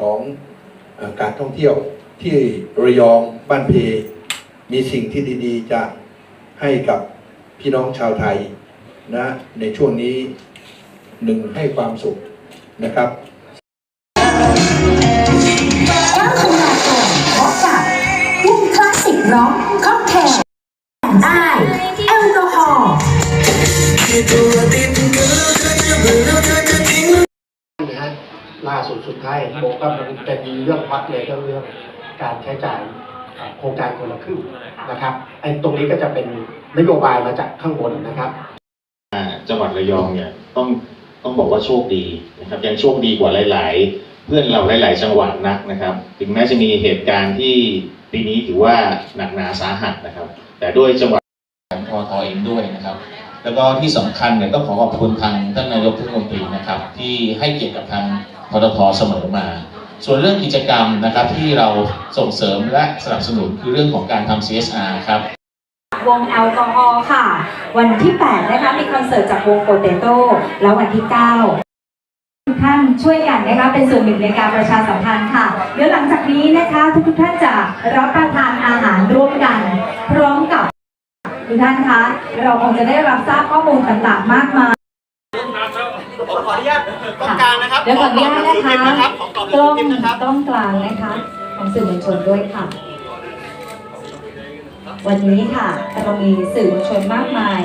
ของการท่องเที่ยวที่ระยองบ้านเพ มีสิ่งที่ดีๆ จะให้กับพี่น้องชาวไทยนะในช่วงนี้หนึ่งให้ความสุขนะครับร่างคำลาก่อนพบกับวงคลาสสิกร้องค็อกเทลแต่ได้ นะฮะล่าสุดสุดท้ายโบก็มันเป็นเรื่องฮอตเลยก็เรื่องการใช้จ่ายโครงการคนละครึ่งนะครับไอ้ตรงนี้ก็จะเป็นนโยบายมาจากข้างบนนะครับจังหวัดระยองเนี่ยต้องต้องบอกว่าโชคดีนะครับยังโชคดีกว่าหลาย ๆ เพื่อนเราหลาย ๆ จังหวัดนักนะครับ ถึงแม้จะมีเหตุการณ์ที่ปีนี้ถือว่าหนักหนาสาหัสนะครับ แต่ด้วยจังหวัดของทอทอเองด้วยนะครับ แล้วก็ที่สำคัญเนี่ยต้องขอขอบคุณทางท่านนายกเทศมนตรีนะครับ ที่ให้เกียรติกับทางทททเสมอมา ส่วนเรื่องกิจกรรมนะครับที่เราส่งเสริมและสนับสนุนคือเรื่องของการทำ CSR ครับวงแอลกอฮอล์ค่ะ วันที่ 8 นะคะ มีคอนเสิร์ตจากวงโปเตโต้แล้ววันที่ 9ทุกท่านช่วยกันนะคะเป็นส่วนหนึ่งในการประชาสัมพันธ์ค่ะเดี๋ยวหลังจากนี้นะคะ ทุกๆท่านจะรับประทานอาหารร่วมกัน พร้อมกับ ทุกท่านคะ เราคงจะได้รับทราบข้อมูลต่างๆ มากมาย ผมขออนุญาตต้องกลางนะครับเดี๋ยวขออนุญาตนะคะนะครับของตอบกล้องคลิปนะครับกล้องกลางนะคะ ของสื่อมวลชนด้วยค่ะ วันนี้ค่ะเรามีสื่อมวลชนมากมาย